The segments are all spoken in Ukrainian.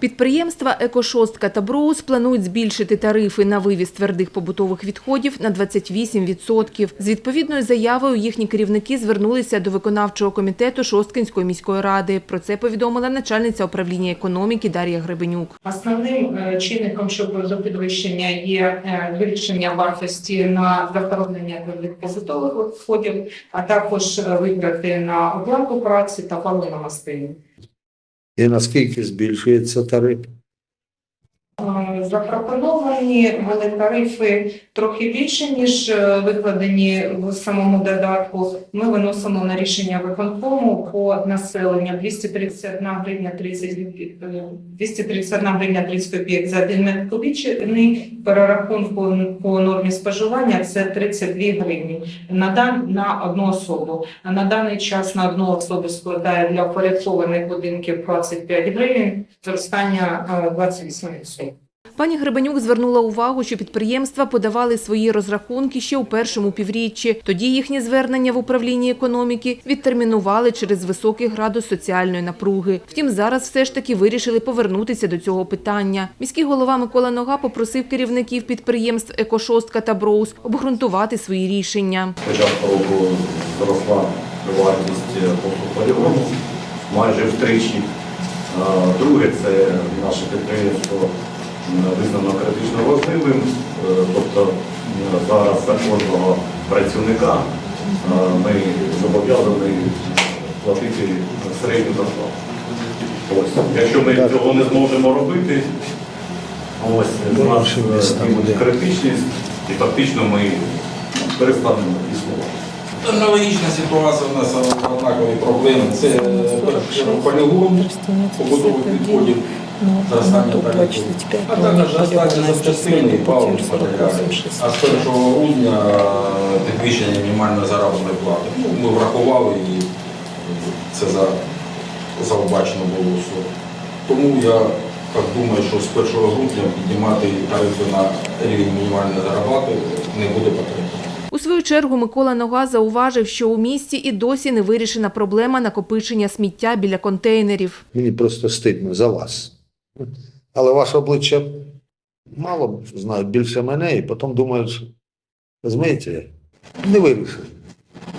Підприємства «Екошостка» та «Броус» планують збільшити тарифи на вивіз твердих побутових відходів на 28%. З відповідною заявою їхні керівники звернулися до виконавчого комітету Шосткинської міської ради. Про це повідомила начальниця управління економіки Дар'я Гребенюк. Основним е, чинником щодо до підвищення є е, вирішення вартості на захоронення твердих побутових відходів, а також е, витрати на оплату праці та паливно-мастильні. І наскільки збільшується тариф? Е, Запропоновані були тарифи трохи більше, ніж е, викладені в самому додатку. Ми виносимо на рішення виконкому по населенню 231 гривня 30 е, 231 гривня 30 копійок за метр кубічний. Перерахунку по нормі споживання це 32 гривні на дан на одну особу. На даний час на одну особу складає для впорядкованих будинків 25 гривень, зростання е, 28%. Пані Гребенюк звернула увагу, що підприємства подавали свої розрахунки ще у першому півріччі. Тоді їхнє звернення в управлінні економіки відтермінували через високий градус соціальної напруги. Втім, зараз все ж таки вирішили повернутися до цього питання. Міський голова Микола Нога попросив керівників підприємств «Екошостка» та «Броус» обґрунтувати свої рішення. початку року зросла вартість полігону майже втричі. Друге, це наше підприємство визнано критично важливим, Е, тобто зараз за кожного працівника ми зобов'язані платити середню зарплату. Ось, якщо ми цього не зможемо робити, ось у нас міста е, критичність, і фактично ми перестанемо існувати. Аналогічна ситуація у нас однакові проблеми. Це е, полігон побутових відходів, зростання тарифів, а також зростання запчастини і. А з 1 грудня е, підвищення мінімальної заробітної плати. Ну, ми врахували і це за, заобачено було все. Тому я так думаю, що з 1 грудня піднімати тарифи на рівень мінімальної заробітки не буде потрібно. У свою чергу Микола Нога зауважив, що у місті і досі не вирішена проблема накопичення сміття біля контейнерів. Мені просто стидно за вас. Але ваше обличчя мало знають більше мене, і потім думають, розумієте, не вирішили.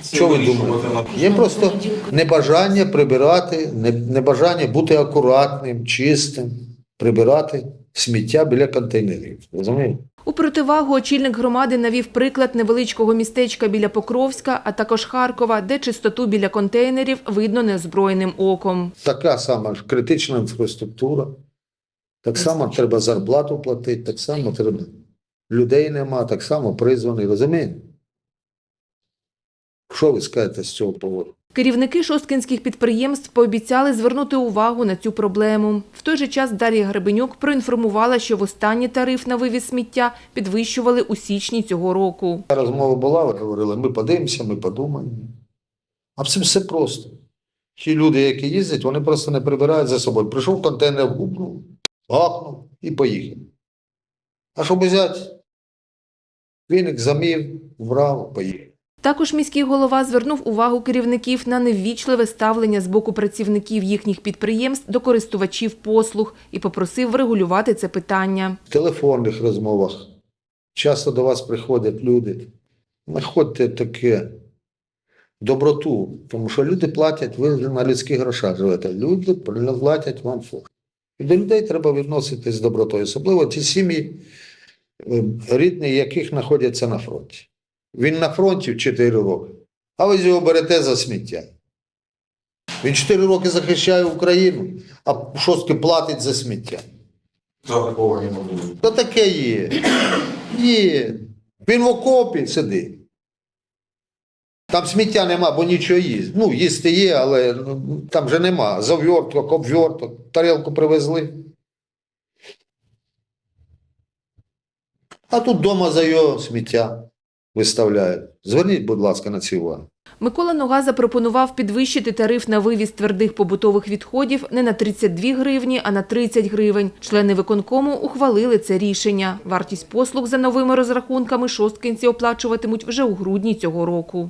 Що ви думаєте? Є просто небажання прибирати, небажання бути акуратним, чистим, прибирати сміття біля контейнерів. Розумієте? У противагу очільник громади навів приклад невеличкого містечка біля Покровська, а також Харкова, де чистоту біля контейнерів видно неозброєним оком. Така сама ж критична інфраструктура. Так само треба зарплату платити, так само треба. Людей нема, так само призваний, розумієте? Що ви скажете з цього поводу? Керівники шосткинських підприємств пообіцяли звернути увагу на цю проблему. В той же час Дар'я Гребенюк проінформувала, що востаннє тариф на вивіз сміття підвищували у січні цього року. Розмова була, ви говорили, ми подивимося, ми подумаємо. А все все просто. Ті люди, які їздять, вони просто не прибирають за собою. Прийшов контейнер, в гупнув, гахнув і поїхав. А щоб взяти, віник замів, вбрав, поїхав. Також міський голова звернув увагу керівників на неввічливе ставлення з боку працівників їхніх підприємств до користувачів послуг і попросив врегулювати це питання. В телефонних розмовах часто до вас приходять люди. Знаходьте таке доброту, тому що люди платять, ви на людських грошах живете. Люди платять вам фонд. І до людей треба відноситись з добротою, особливо ті сім'ї, е, рідні, яких знаходяться на фронті. Він на фронті 4 роки, а ви його берете за сміття. Він 4 роки захищає Україну, а шостки платить за сміття. Заграковані можливо. То таке є. Є. Він в окопі сидить. Там сміття нема, бо нічого їсть. Ну, їсти є, але ну, там вже нема. Зав'ерток, обверток, тарілку привезли. А тут вдома за його сміття виставляють. Зверніть, будь ласка, на це увагу. Микола Нога запропонував підвищити тариф на вивіз твердих побутових відходів не на 32 гривні, а на 30 гривень. Члени виконкому ухвалили це рішення. Вартість послуг за новими розрахунками шосткинці оплачуватимуть вже у грудні цього року.